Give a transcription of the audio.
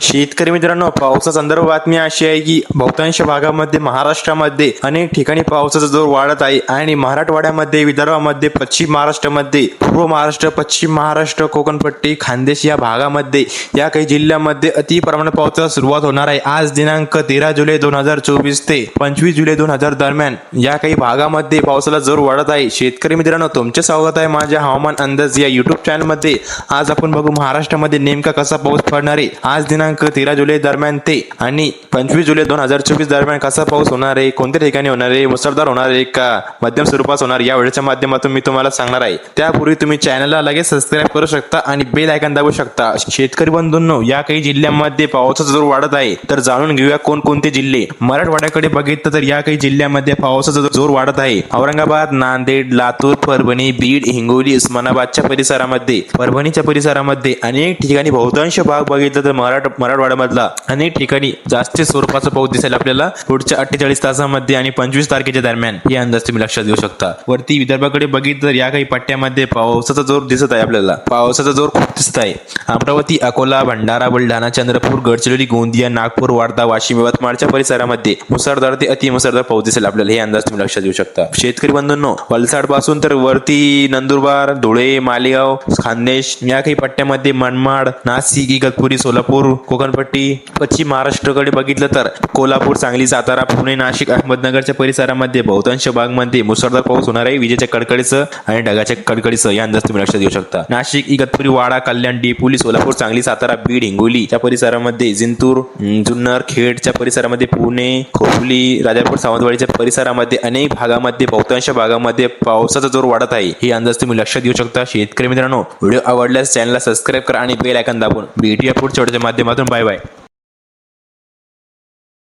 शेतकरी मित्रांनो पावसा संदर्भ बातमी अशी आहे की बहुतांश भागामध्ये महाराष्ट्रामध्ये अनेक ठिकाणी पावसाचा जोर वाढत आहे आणि मराठवाड्यामध्ये विदर्भामध्ये पश्चिम महाराष्ट्रामध्ये पूर्व महाराष्ट्र पश्चिम महाराष्ट्र कोकणपट्टी खानदेश या भागामध्ये या काही जिल्ह्यामध्ये अति प्रमाणात पावसाला सुरुवात होणार आहे. आज दिनांक तेरा जुलै दोन हजार चोवीस ते पंचवीस जुलै दोन हजार दरम्यान या काही भागामध्ये पावसाला जोर वाढत आहे. शेतकरी मित्रांनो तुमचे स्वागत आहे माझ्या हवामान अंदाज या युट्यूब चॅनलमध्ये आज आपण बघू महाराष्ट्रामध्ये नेमका कसा पाऊस पडणार आहे. आज दिनांक तेरा जुलै दरम्यान ते आणि पंचवीस जुलै दोन हजार चोवीस दरम्यान कसा पाऊस होणार आहे कोणत्या ठिकाणी होणार आहे मुसळधार होणार आहे का मध्यम स्वरूपात होणार या वेळेच्या माध्यमातून मी तुम्हाला सांगणार आहे. त्यापूर्वी तुम्ही चॅनलला लगेच सबस्क्राईब करू शकता आणि बेल आयकॉन दाबू शकता. शेतकरी बंधूंनो या काही जिल्ह्यांमध्ये पावसाचा जोर वाढत आहे तर जाणून घेऊया कोणकोणते जिल्हे. मराठवाड्याकडे बघितलं तर या काही जिल्ह्यामध्ये पावसाचा जोर वाढत आहे औरंगाबाद नांदेड लातूर परभणी बीड हिंगोली उस्मानाबादच्या परिसरामध्ये परभणीच्या परिसरामध्ये अनेक ठिकाणी बहुतांश भाग बघितलं तर मराठ मराठवाड्यामधला. अनेक ठिकाणी जास्त स्वरूपाचा पाऊस दिसेल आपल्याला पुढच्या अठ्ठेचाळीस तासामध्ये आणि पंचवीस तारखेच्या दरम्यान हे अंदाज तुम्ही लक्षात घेऊ शकता. वरती विदर्भाकडे बघितलं तर या काही पट्ट्यामध्ये पावसाचा जोर दिसत आहे आपल्याला. पावसाचा जोर खूप दिसत आहे. अमरावती अकोला भंडारा बुलढाणा चंद्रपूर गडचिरोली गोंदिया नागपूर वार्धा वाशिम यवतमाळच्या परिसरामध्ये मुसळधार ते अतिमुसळधार पाऊस दिसेल आपल्याला. हे अंदाज तुम्ही लक्षात घेऊ शकता. शेतकरी बंधूंनो वलसाडपासून तर वरती नंदुरबार धुळे मालेगाव खानदेश या काही पट्ट्यामध्ये मनमाड नाशिक इगतपुरी सोलापूर कोकणपट्टी पश्चिम महाराष्ट्राकडे बघितलं तर कोल्हापूर सांगली सातारा पुणे नाशिक अहमदनगरच्या परिसरामध्ये बहुतांश भागमध्ये मुसळधार पाऊस होणार आहे. विजेच्या कडकडीचं आणि ढगाच्या कडकडीचं या अंदाज तुम्ही लक्षात घेऊ शकता. नाशिक इगतपुरी वाडा कल्याण डिपोली सोलापूर सांगली सातारा बीड हिंगोलीच्या परिसरामध्ये जिंतूर जुन्नर खेडच्या परिसरामध्ये पुणे खोपली राजापूर सावंतवाडीच्या परिसरामध्ये अनेक भागामध्ये बहुतांश भागामध्ये पावसाचा जोर वाढत आहे. हे अंदाज तुम्ही लक्षात घेऊ शकता. शेतकरी मित्रांनो व्हिडिओ आवडल्यास चॅनलला सबस्क्राईब करा आणि बेल आयकन दाबून. भेटूया पुढच्या माध्यमात them. Bye bye.